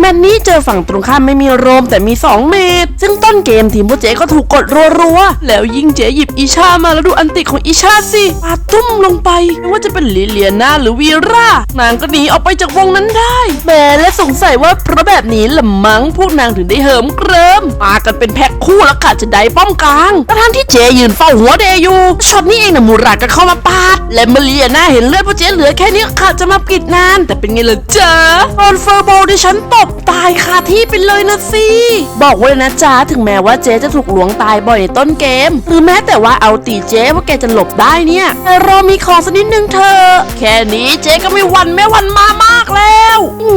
แมตช์นี้เจอฝั่งตรงข้ามไม่มีโรมแต่มี 2 เมตร ซึ่งต้นเกมทีมพวกเจ๊ก็ถูกกดรัวๆ แล้วยิ่งเจ๊หยิบอีชามาแล้วดูอันติของอีชาสิปาตุ้มลงไปไม่ว่าจะเป็นลิเลียนาหรือวีร่านางก็หนีออกไปจากวงนั้นได้แหมและส งสัยว่าเพราะแบบนี้ละมั้งพวกนางถึงได้เหิมเกริมมากันเป็นแพ็คคู่แล้วค่ะจะได้ป้อมกลางกระทั่งที่เจยืนเฝ้าหัวเดย์อยู่ช็อตนี้เองนะมูราดก็เข้ามาปาด และเมเลียนาเห็นเลือดพวกเจเหลือแค่นี้ก็ขาดจะมาปิดนาน แต่เป็นไงล่ะเจ๊ะโดนเฟอร์โบดิฉันตบตายคาที่ไปเลยนะสิบอกไว้นะจ๊ะถึงแม้ว่าเจจะถูกหลวงตายบ่อยในต้นเกม หรือแม้แต่ว่าเอาตีเจว่าแกจะหลบได้เนี่ยแต่เรอมีของสักนิดนึงเธอ แค่นี้เจก็ไม่หวันแม่หวันมามากแล้ว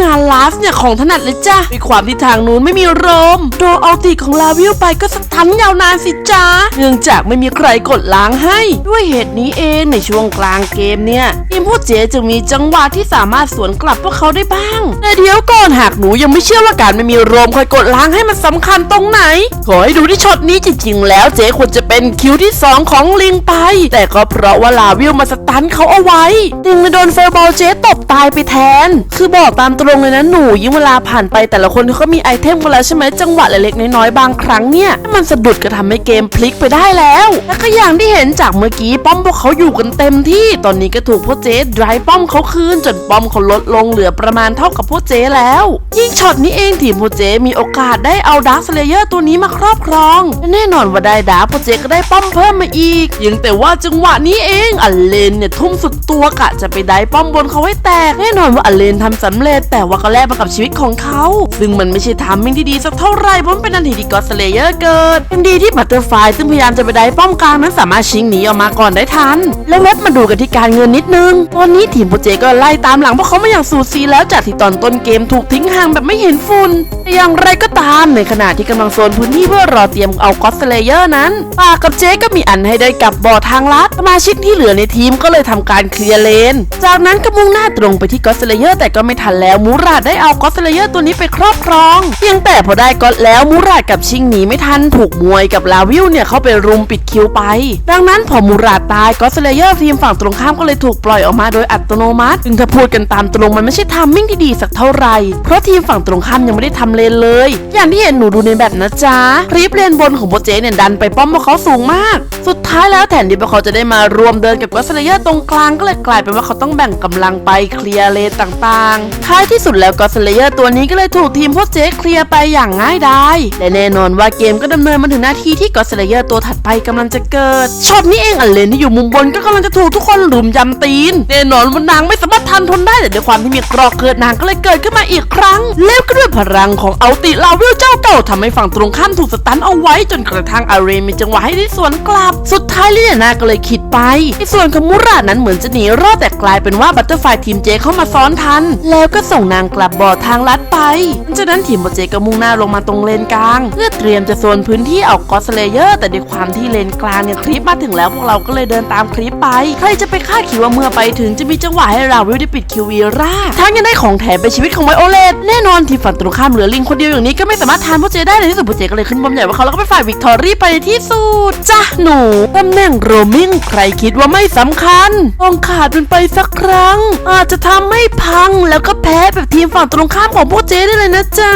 งานลาฟเนี่ยของถนัดเลยจ้ะมีความที่ทางนู้นไม่มีโรมโดนเอาตีของลาวิวไปก็สตันยาวนานสิจ้าเนื่องจากไม่มีใครกดล้างให้ ด้วยเหตุนี้เองในช่วงกลางเกมเนี่ยทีมผู้เจจึงมีจังหวะที่สามารถสวนกลับพวกเขาได้บ้าง แต่เดี๋ยวก่อนหากหนูยังไม่เชื่อว่าการไม่มีโรมคอยกดล้างให้มันสำคัญตรงไหน ขอให้ดูที่ช็อตนี้จริงๆแล้วเจ๊ควรจะเป็นคิวที่ 2 ของลิงไป แต่ก็เพราะว่าลาวิวมาสตันเขาเอาไว้จึงโดนเฟอร์บอลเจ๊ตบตายไปแทน คือบอกตามตรงเลยนะหนูยิ่งเวลาผ่านไปแต่ละคนเขามีไอเทมกันแล้วใช่ไหมจังหวะเล็กๆน้อยๆบางครั้งเนี่ยมันสะดุดก็ทำให้เกมพลิกไปได้แล้ว และก็อย่างที่เห็นจากเมื่อกี้ป้อมพวกเขาอยู่กันเต็มที่ตอนนี้ก็ถูกพวกเจ๊ดรายป้อมเขาคืนจนป้อมเขาลดลงเหลือประมาณเท่ากับพวกเจ๊แล้ว ยิ่งช็อตนี้เองทีมพวกเจ๊มีโอกาสได้เอาดาร์คสเลเยอร์ตัวนี้มาครอบครองและแน่นอนว่าได้ดาร์คพวกเจ๊ก็ได้ป้อมเพิ่มมาอีกยังแต่ว่าจังหวะนี้เองอเลนเนี่ยทุ่มสุดตัวกะจะไปได้ป้อมบนเขาให้แตกแน่นอนว่าอเลนทำสำเร็จ แต่ว่าก็แลกมากับชีวิตของเขา ซึ่งมันไม่ใช่ทามมิ่งที่ดีสักเท่าไหร่เพราะมันเป็นอันทีที่ก็อสเลเยอร์เกิดยังดีที่บัตเตอร์ไฟซึ่งพยายามจะไปได้ป้อมกลางนั้นสามารถชิงหนีออกมาก่อนได้ทัน แล้วเว็บมาดูกันที่การเงินนิดนึง ตอนนี้ทีมโปรเจก็ไล่ตามหลังพวกเขามาอย่างสูสีแล้วจากที่ตอนต้นเกมถูกทิ้งห่างแบบไม่เห็นฝุ่นอย่างไรก็ตามในขณะที่กำลังโซนพื้นที่เพื่อรอเตรียมเอาก็อสเลเยอร์นั้นปากกับเจก็มีอันให้ได้กลับบ่อทางลัดสมาชิกที่เหลือในทีมก็เลยทำการเคลียร์เลน จากนั้นก็มุ่งหน้าตรงไปที่ก็อสเลเยอร์แต่ก็ไม่ทันแล้วมูราดได้เอาก็อสเลเยอร์ตัวนี้ไปครอบครอง เพียงแต่พอได้ก็อดแล้วมูราดกับชิงหนีไม่ทันถูกมวยกับลาวิวเนี่ยเข้าไปรุมปิดคิวไป ดังนั้นพอมูราดตายก็อสเลเยอร์ทีมฝั่งตรงข้ามก็เลยถูกปล่อยออกมาโดยอัตโนมัติซึ่งถ้าพูดกันตามตรงมันไม่ใช่ทามมิ่งที่ดีสักเท่าไหร่เพราะทีมฝั่งตรงข้ามยังไม่ได้ทำเลนเลย อย่างที่เห็นหนูดูในแบบนะจ๊ะคลิปเลนบนของโปรเจเนี่ยดันไปป้อมพวกเขาสูงมาก สุดท้ายแล้วแทนที่พวกเขาจะได้มารวมเดินกับก็สเลเยอร์ตรงกลางก็เลยกลายเป็นว่าเขาต้องแบ่งกำลังไปเคลียร์เลนต่างๆ ท้ายที่สุดแล้วก็สเลเยอร์ตัวนี้ก็เลยถูกทีมพวกเจ๊เคลียร์ไปอย่างง่ายดายและแน่นอนว่าเกมก็ดำเนินมาถึงหน้าที่ที่ก็สเลเยอร์ตัวถัดไปกำลังจะเกิดช็อตนี้เองอันเลนที่อยู่มุมบนก็กำลังจะถูกทุกคนรุมยำตีนแน่นอนว่านางไม่สามารถทันทนได้แต่ด้วยความที่มีกรอกเกิดนางก็เลยเกิดขึ้นมาอีกครั้ง แล้วก็ด้วยพลังของเอาติลาวิลเจ้าเก่าทำให้ฝั่งตรงข้ามถูกสตันเอาไว้จนกระทั่งอาเรนมีจังหวะให้ได้สวนกลับ สุดท้ายลิเลียนาก็เลยคิดไปในส่วนของมุราดนั้นเหมือนจะหนีรอดแต่กลายเป็นว่าบัตเตอร์ไฟทีมเจเข้ามาซ้อนทัน แล้วก็ส่งนางกลับบ่อทางลัดไปจากนั้นทีมโปเจก็มุ่งหน้าลงมาตรงเลนกลาง เพื่อเตรียมจะโซนพื้นที่เอากอสเลเยอร์แต่ด้วยความที่เลนกลางเนี่ยคลิปมาถึงแล้วพวกเราก็เลยเดินตามคลิปไป ใครจะไปคาดคิดว่าเมื่อไปถึงจะมีจังหวะให้เราวิวได้ปิดคิววีร่าทั้งยังได้ของแถมเป็นชีวิตของไวโอเลตแน่นอนทีมฝั่งตรงข้ามเหลือลิงคนเดียวอย่างนี้ก็ไม่สามารถทานพวกเจได้ในที่สุดพวกเจก็เลยขึ้นบอมใหญ่ว่าเขาแล้วก็ไปฝ่ายวิกตอรี่ไปในที่สุดจ้ะหนูตำแหน่งโรมิงใครคิดว่าไม่สำคัญลองขาดมันไปสักครั้ง อาจจะทำให้พังแล้วก็แพ้แบบทีมฝั่งตรงข้ามของพวกเจได้เลยนะจ๊ะ